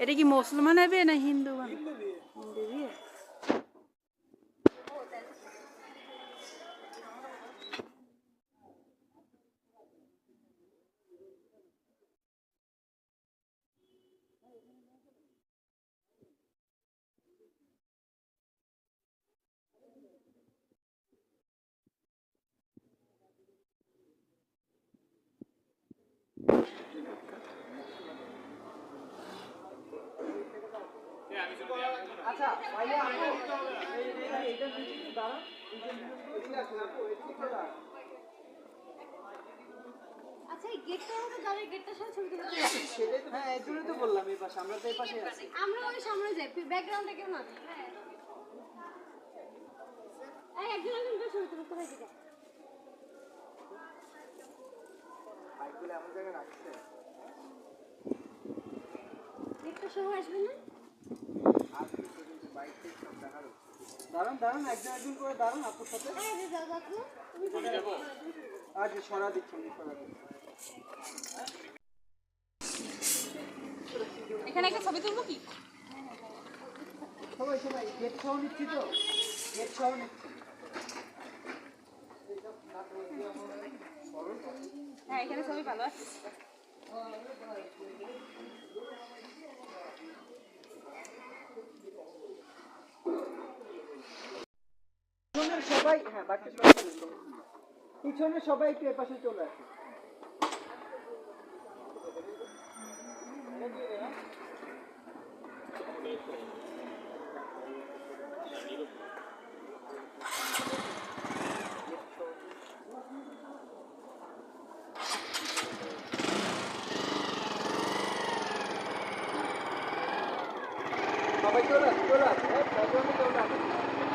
এটা কি মুসলমান হবে না হিন্দু বানাবে আচ্ছা এই গেটটার মধ্যে দাঁড়িয়ে গেটটার সাথে ছবি তুলতে সেটাই তো হ্যাঁ এই জন্যই তো বললাম এই পাশে আমরা তো এই পাশে আছি আমরা ওই সামনে যাই ব্যাকগ্রাউন্ডে কেউ না এই একজন একজন ছবি তুলতে হয় দিকে বাইকগুলো এমন জায়গায় রাখছে গেটটার সময় আসবে না দাঁড়ান দাঁড়ান একজন একজন করে দাঁড়ান আপুর সাথে। আজ সরা দিচ্ছি সরা এখানে একটা ছবি তুলবো কি? সবাই সবাই গেট সহ নিচ্ছি তো? গেট সহ নিচ্ছি। হ্যাঁ এখানে ছবি ভালো আছে। পিছনে সবাই একটু এপাশে চলে আসে। সবাই চলে আসে চলে আসে। চলে আসে।